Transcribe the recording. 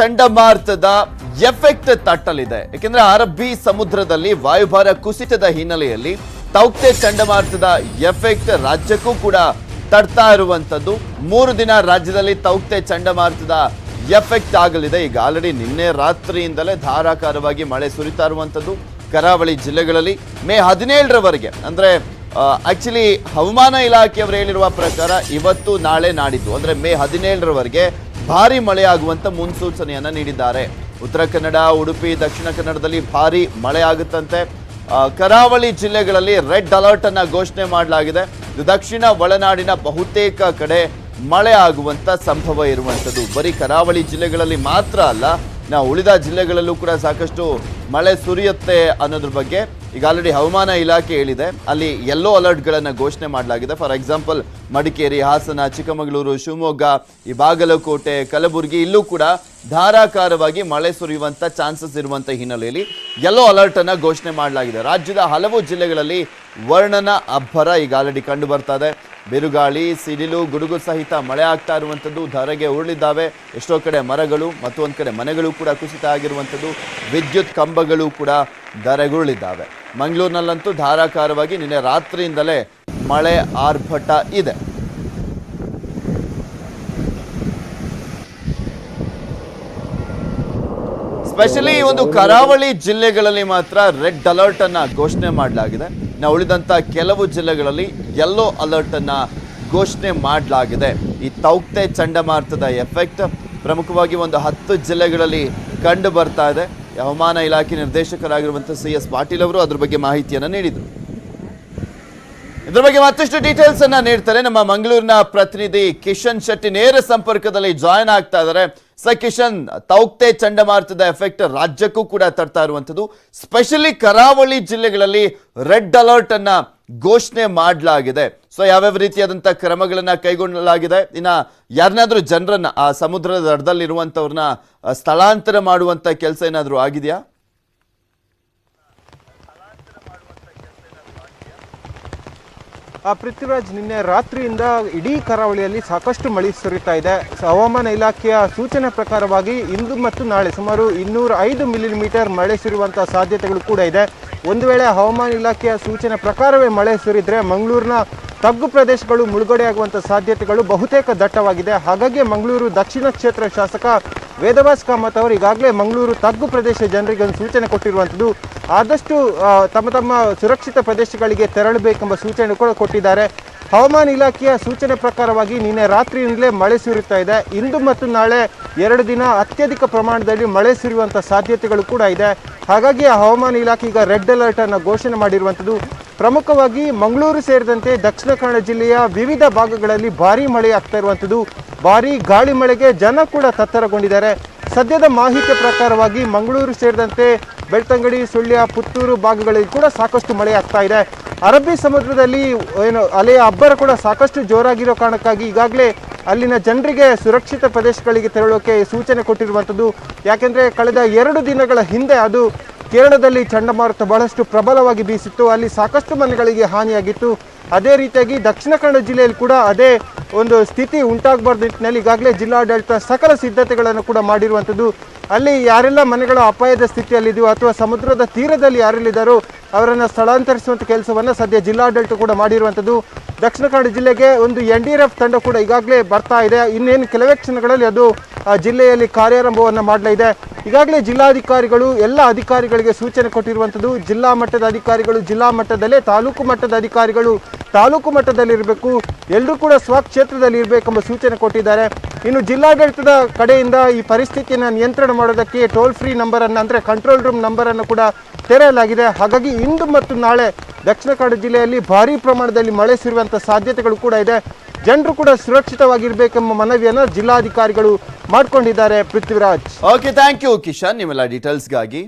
ಚಂಡಮಾರುತದ ಎಫೆಕ್ಟ್ ತಟ್ಟಲಿದೆ. ಯಾಕೆಂದ್ರೆ ಅರಬ್ಬಿ ಸಮುದ್ರದಲ್ಲಿ ವಾಯುಭಾರ ಕುಸಿತದ ಹಿನ್ನೆಲೆಯಲ್ಲಿ ತೌಕ್ತೆ ಚಂಡಮಾರುತದ ಎಫೆಕ್ಟ್ ರಾಜ್ಯಕ್ಕೂ ಕೂಡ ತಡ್ತಾ ಇರುವಂತದ್ದು ಮೂರು ದಿನ ರಾಜ್ಯದಲ್ಲಿ ತೌಕ್ತೆ ಚಂಡಮಾರುತದ ಎಫೆಕ್ಟ್ ಆಗಲಿದೆ. ಈಗ ಆಲ್ರೆಡಿ ನಿನ್ನೆ ರಾತ್ರಿಯಿಂದಲೇ ಧಾರಾಕಾರವಾಗಿ ಮಳೆ ಸುರಿತಾ ಇರುವಂತದ್ದು ಕರಾವಳಿ ಜಿಲ್ಲೆಗಳಲ್ಲಿ ಮೇ ಹದಿನೇಳರವರೆಗೆ. ಅಂದ್ರೆ ಆಕ್ಚುಲಿ ಹವಾಮಾನ ಇಲಾಖೆಯವರು ಹೇಳಿರುವ ಪ್ರಕಾರ ಇವತ್ತು ನಾಳೆ ನಾಡಿದ್ದು. ಅಂದ್ರೆ ಮೇ ಹದಿನೇಳರವರೆಗೆ ಭಾರಿ ಮಳೆಯಾಗುವಂತ ಮುನ್ಸೂಚನೆಯನ್ನ ನೀಡಿದ್ದಾರೆ. ಉತ್ತರ ಕನ್ನಡ, ಉಡುಪಿ, ದಕ್ಷಿಣ ಕನ್ನಡದಲ್ಲಿ ಭಾರಿ ಮಳೆ ಆಗುತ್ತಂತೆ ಕರಾವಳಿ ಜಿಲ್ಲೆಗಳಲ್ಲಿ ರೆಡ್ ಅಲರ್ಟ್ ಅನ್ನ ಘೋಷಣೆ ಮಾಡಲಾಗಿದೆ. ದಕ್ಷಿಣ ಒಳನಾಡಿನ ಬಹುತೇಕ ಕಡೆ ಮಳೆ ಆಗುವಂತ ಸಂಭವ ಇರುವಂಥದ್ದು ಬರೀ ಕರಾವಳಿ ಜಿಲ್ಲೆಗಳಲ್ಲಿ ಮಾತ್ರ ಅಲ್ಲ ನಾವು ಉಳಿದ ಜಿಲ್ಲೆಗಳಲ್ಲೂ ಕೂಡ ಸಾಕಷ್ಟು ಮಳೆ ಸುರಿಯುತ್ತೆ ಅನ್ನೋದ್ರ ಬಗ್ಗೆ ಈಗ ಆಲ್ರೆಡಿ ಹವಾಮಾನ ಇಲಾಖೆ ಹೇಳಿದೆ. ಅಲ್ಲಿ ಯೆಲ್ಲೋ ಅಲರ್ಟ್ಗಳನ್ನು ಘೋಷಣೆ ಮಾಡಲಾಗಿದೆ. ಫಾರ್ ಎಕ್ಸಾಂಪಲ್ ಮಡಿಕೇರಿ, ಹಾಸನ, ಚಿಕ್ಕಮಗಳೂರು, ಶಿವಮೊಗ್ಗ, ಈ ಬಾಗಲಕೋಟೆ, ಕಲಬುರಗಿ ಇಲ್ಲೂ ಕೂಡ ಧಾರಾಕಾರವಾಗಿ ಮಳೆ ಸುರಿಯುವಂತ ಚಾನ್ಸಸ್ ಇರುವಂತ ಹಿನ್ನೆಲೆಯಲ್ಲಿ ಯೆಲ್ಲೋ ಅಲರ್ಟ್ ಅನ್ನ ಘೋಷಣೆ ಮಾಡಲಾಗಿದೆ. ರಾಜ್ಯದ ಹಲವು ಜಿಲ್ಲೆಗಳಲ್ಲಿ ವರ್ಣನ ಅಬ್ಬರ ಈಗ ಆಲ್ರೆಡಿ ಕಂಡು ಬರ್ತಾ ಇದೆ. ಬಿರುಗಾಳಿ, ಸಿಡಿಲು, ಗುಡುಗು ಸಹಿತ ಮಳೆ ಆಗ್ತಾ ಇರುವಂಥದ್ದು ಧರೆಗೆ ಉರುಳಿದ್ದಾವೆ. ಎಷ್ಟೋ ಕಡೆ ಮರಗಳು ಮತ್ತೊಂದು ಕಡೆ ಮನೆಗಳು ಕೂಡ ಕುಸಿತ ಆಗಿರುವಂಥದ್ದು ವಿದ್ಯುತ್ ಕಂಬಗಳು ಕೂಡ ಧರೆಗುರುಳಿದ್ದಾವೆ. ಮಂಗಳೂರಿನಲ್ಲಂತೂ ಧಾರಾಕಾರವಾಗಿ ನಿನ್ನೆ ರಾತ್ರಿಯಿಂದಲೇ ಮಳೆ ಆರ್ಭಟ ಇದೆ. ಸ್ಪೆಷಲಿ ಈ ಒಂದು ಕರಾವಳಿ ಜಿಲ್ಲೆಗಳಲ್ಲಿ ಮಾತ್ರ ರೆಡ್ ಅಲರ್ಟ್ ಅನ್ನ ಘೋಷಣೆ ಮಾಡಲಾಗಿದೆ. ನಾವು ಉಳಿದಂತ ಕೆಲವು ಜಿಲ್ಲೆಗಳಲ್ಲಿ ಯೆಲ್ಲೋ ಅಲರ್ಟ್ ಅನ್ನ ಘೋಷಣೆ ಮಾಡಲಾಗಿದೆ. ಈ ತೌಕ್ತೆ ಚಂಡಮಾರುತದ ಎಫೆಕ್ಟ್ ಪ್ರಮುಖವಾಗಿ ಒಂದು ಹತ್ತು ಜಿಲ್ಲೆಗಳಲ್ಲಿ ಕಂಡು ಬರ್ತಾ ಇದೆ. ಹವಾಮಾನ ಇಲಾಖೆ ನಿರ್ದೇಶಕರಾಗಿರುವಂತಹ ಸಿ ಎಸ್ ಪಾಟೀಲ್ ಅವರು ಅದ್ರ ಬಗ್ಗೆ ಮಾಹಿತಿಯನ್ನು ನೀಡಿದರು. ಇದ್ರ ಬಗ್ಗೆ ಮತ್ತಷ್ಟು ಡೀಟೇಲ್ಸ್ ಅನ್ನ ನೀಡ್ತಾರೆ. ನಮ್ಮ ಮಂಗಳೂರಿನ ಪ್ರತಿನಿಧಿ ಕಿಶನ್ ಶೆಟ್ಟಿ ನೇರ ಸಂಪರ್ಕದಲ್ಲಿ ಜಾಯ್ನ್ ಆಗ್ತಾ ಇದ್ದಾರೆ. ಸ ಕಿಶನ್, ತೌಕ್ತೆ ಚಂಡಮಾರುತದ ಎಫೆಕ್ಟ್ ರಾಜ್ಯಕ್ಕೂ ಕೂಡ ತರ್ತಾ ಇರುವಂತದ್ದು ಸ್ಪೆಷಲಿ ಕರಾವಳಿ ಜಿಲ್ಲೆಗಳಲ್ಲಿ ರೆಡ್ ಅಲರ್ಟ್ ಅನ್ನ ಘೋಷಣೆ ಮಾಡಲಾಗಿದೆ. ಸೊ ಯಾವ್ಯಾವ ರೀತಿಯಾದಂಥ ಕ್ರಮಗಳನ್ನ ಕೈಗೊಳ್ಳಲಾಗಿದೆ? ಇನ್ನ ಯಾರನ್ನಾದ್ರೂ ಜನರನ್ನ ಆ ಸಮುದ್ರದ ದಡದಲ್ಲಿ ಇರುವಂತವ್ರನ್ನ ಸ್ಥಳಾಂತರ ಮಾಡುವಂತ ಕೆಲಸ ಏನಾದರೂ ಆಗಿದೆಯಾ? ಪೃಥ್ವಿರಾಜ್ ನಿನ್ನೆ ರಾತ್ರಿಯಿಂದ ಇಡೀ ಕರಾವಳಿಯಲ್ಲಿ ಸಾಕಷ್ಟು ಮಳೆ ಸುರಿತಾ ಇದೆ. ಹವಾಮಾನ ಇಲಾಖೆಯ ಸೂಚನೆ ಪ್ರಕಾರವಾಗಿ ಇಂದು ಮತ್ತು ನಾಳೆ ಸುಮಾರು ಇನ್ನೂರ ಐದು ಮಿಲಿಮೀಟರ್ ಮಳೆ ಸುರಿಯುವಂಥ ಸಾಧ್ಯತೆಗಳು ಕೂಡ ಇದೆ. ಒಂದು ವೇಳೆ ಹವಾಮಾನ ಇಲಾಖೆಯ ಸೂಚನೆ ಪ್ರಕಾರವೇ ಮಳೆ ಸುರಿದ್ರೆ ಮಂಗಳೂರಿನ ತಗ್ಗು ಪ್ರದೇಶಗಳು ಮುಳುಗಡೆಯಾಗುವಂಥ ಸಾಧ್ಯತೆಗಳು ಬಹುತೇಕ ದಟ್ಟವಾಗಿದೆ. ಹಾಗಾಗಿ ಮಂಗಳೂರು ದಕ್ಷಿಣ ಕ್ಷೇತ್ರ ಶಾಸಕ ವೇದವಾಸ್ ಕಾಮತ್ ಅವರು ಈಗಾಗಲೇ ಮಂಗಳೂರು ತಗ್ಗು ಪ್ರದೇಶ ಜನರಿಗೆ ಒಂದು ಸೂಚನೆ ಕೊಟ್ಟಿರುವಂಥದ್ದು. ಆದಷ್ಟು ತಮ್ಮ ತಮ್ಮ ಸುರಕ್ಷಿತ ಪ್ರದೇಶಗಳಿಗೆ ತೆರಳಬೇಕೆಂಬ ಸೂಚನೆ ಕೂಡ ಕೊಟ್ಟಿದ್ದಾರೆ. ಹವಾಮಾನ ಇಲಾಖೆಯ ಸೂಚನೆ ಪ್ರಕಾರವಾಗಿ ನಿನ್ನೆ ರಾತ್ರಿಯಿಂದಲೇ ಮಳೆ ಸುರಿತಾ ಇದೆ. ಇಂದು ಮತ್ತು ನಾಳೆ ಎರಡು ದಿನ ಅತ್ಯಧಿಕ ಪ್ರಮಾಣದಲ್ಲಿ ಮಳೆ ಸುರಿಯುವಂಥ ಸಾಧ್ಯತೆಗಳು ಕೂಡ ಇದೆ. ಹಾಗಾಗಿ ಹವಾಮಾನ ಇಲಾಖೆ ಈಗ ರೆಡ್ ಅಲರ್ಟನ್ನು ಘೋಷಣೆ ಮಾಡಿರುವಂಥದ್ದು. ಪ್ರಮುಖವಾಗಿ ಮಂಗಳೂರು ಸೇರಿದಂತೆ ದಕ್ಷಿಣ ಕನ್ನಡ ಜಿಲ್ಲೆಯ ವಿವಿಧ ಭಾಗಗಳಲ್ಲಿ ಭಾರೀ ಮಳೆ ಆಗ್ತಾ ಇರುವಂಥದ್ದು. ಭಾರೀ ಗಾಳಿ ಮಳೆಗೆ ಜನ ಕೂಡ ತತ್ತರಗೊಂಡಿದ್ದಾರೆ. ಸದ್ಯದ ಮಾಹಿತಿ ಪ್ರಕಾರವಾಗಿ ಮಂಗಳೂರು ಸೇರಿದಂತೆ ಬೆಳ್ತಂಗಡಿ, ಸುಳ್ಯ, ಪುತ್ತೂರು ಭಾಗಗಳಲ್ಲಿ ಕೂಡ ಸಾಕಷ್ಟು ಮಳೆ ಆಗ್ತಾ ಇದೆ. ಅರಬ್ಬಿ ಸಮುದ್ರದಲ್ಲಿ ಏನು, ಅಲೆಯ ಅಬ್ಬರ ಕೂಡ ಸಾಕಷ್ಟು ಜೋರಾಗಿರೋ ಕಾರಣಕ್ಕಾಗಿ ಈಗಾಗಲೇ ಅಲ್ಲಿನ ಜನರಿಗೆ ಸುರಕ್ಷಿತ ಪ್ರದೇಶಗಳಿಗೆ ತೆರಳೋಕೆ ಸೂಚನೆ ಕೊಟ್ಟಿರುವಂಥದ್ದು. ಯಾಕೆಂದರೆ ಕಳೆದ ಎರಡು ದಿನಗಳ ಹಿಂದೆ ಅದು ಕೇರಳದಲ್ಲಿ ಚಂಡಮಾರುತ ಬಹಳಷ್ಟು ಪ್ರಬಲವಾಗಿ ಬೀಸಿತ್ತು. ಅಲ್ಲಿ ಸಾಕಷ್ಟು ಮನೆಗಳಿಗೆ ಹಾನಿಯಾಗಿತ್ತು. ಅದೇ ರೀತಿಯಾಗಿ ದಕ್ಷಿಣ ಕನ್ನಡ ಜಿಲ್ಲೆಯಲ್ಲಿ ಕೂಡ ಅದೇ ಒಂದು ಸ್ಥಿತಿ ಉಂಟಾಗಬಾರ್ದು ನಿಟ್ಟಿನಲ್ಲಿ ಈಗಾಗಲೇ ಜಿಲ್ಲಾಡಳಿತ ಸಕಲ ಸಿದ್ಧತೆಗಳನ್ನು ಕೂಡ ಮಾಡಿರುವಂಥದ್ದು. ಅಲ್ಲಿ ಯಾರೆಲ್ಲ ಮನೆಗಳು ಅಪಾಯದ ಸ್ಥಿತಿಯಲ್ಲಿದೆಯೋ ಅಥವಾ ಸಮುದ್ರದ ತೀರದಲ್ಲಿ ಯಾರೆಲ್ಲಿದ್ದಾರೋ ಅವರನ್ನು ಸ್ಥಳಾಂತರಿಸುವಂಥ ಕೆಲಸವನ್ನು ಸದ್ಯ ಜಿಲ್ಲಾಡಳಿತ ಕೂಡ ಮಾಡಿರುವಂಥದ್ದು ದಕ್ಷಿಣ ಕನ್ನಡ ಜಿಲ್ಲೆಗೆ ಒಂದು ಎನ್ ಡಿ ಆರ್ ತಂಡ ಕೂಡ ಈಗಾಗಲೇ ಬರ್ತಾ ಇದೆ. ಇನ್ನೇನು ಕೆಲವೇ ಕ್ಷಣಗಳಲ್ಲಿ ಅದು ಜಿಲ್ಲೆಯಲ್ಲಿ ಕಾರ್ಯಾರಂಭವನ್ನು ಮಾಡಲಿದೆ ಈಗಾಗಲೇ ಜಿಲ್ಲಾಧಿಕಾರಿಗಳು, ಎಲ್ಲ ಅಧಿಕಾರಿಗಳಿಗೆ ಸೂಚನೆ ಕೊಟ್ಟಿರುವಂಥದ್ದು ಜಿಲ್ಲಾ ಮಟ್ಟದ ಅಧಿಕಾರಿಗಳು, ಜಿಲ್ಲಾ ಮಟ್ಟದಲ್ಲೇ ತಾಲೂಕು ಮಟ್ಟದ ಅಧಿಕಾರಿಗಳು ತಾಲೂಕು ಮಟ್ಟದಲ್ಲಿ ಇರಬೇಕು ಎಲ್ಲರೂ ಕೂಡ ಸ್ವಕ್ಷೇತ್ರದಲ್ಲಿ ಇರಬೇಕೆಂಬ ಸೂಚನೆ ಕೊಟ್ಟಿದ್ದಾರೆ. ಇನ್ನು ಜಿಲ್ಲಾಡಳಿತದ ಕಡೆಯಿಂದ ಈ ಪರಿಸ್ಥಿತಿಯನ್ನು ನಿಯಂತ್ರಣ ಮಾಡೋದಕ್ಕೆ ಟೋಲ್ ಫ್ರೀ ನಂಬರನ್ನು ಅಂದರೆ ಕಂಟ್ರೋಲ್ ರೂಮ್ ನಂಬರನ್ನು ಕೂಡ ತೆರೆಯಲಾಗಿದೆ. ಹಾಗಾಗಿ ಇಂದು ಮತ್ತು ನಾಳೆ ದಕ್ಷಿಣ ಕನ್ನಡ ಜಿಲ್ಲೆಯಲ್ಲಿ ಭಾರೀ ಪ್ರಮಾಣದಲ್ಲಿ ಮಳೆ ಸುರಿಯುವಂಥ ಸಾಧ್ಯತೆಗಳು ಕೂಡ ಇದೆ. ಜನರು ಕೂಡ ಸುರಕ್ಷಿತವಾಗಿರಬೇಕೆಂಬ ಮನವಿಯನ್ನು ಜಿಲ್ಲಾಧಿಕಾರಿಗಳು ಮಾಡಿಕೊಂಡಿದ್ದಾರೆ. Prithviraj. Okay thank you Kishan ನಿಮ್ಮೆಲ್ಲ ಡೀಟೇಲ್ಸ್ಗಾಗಿ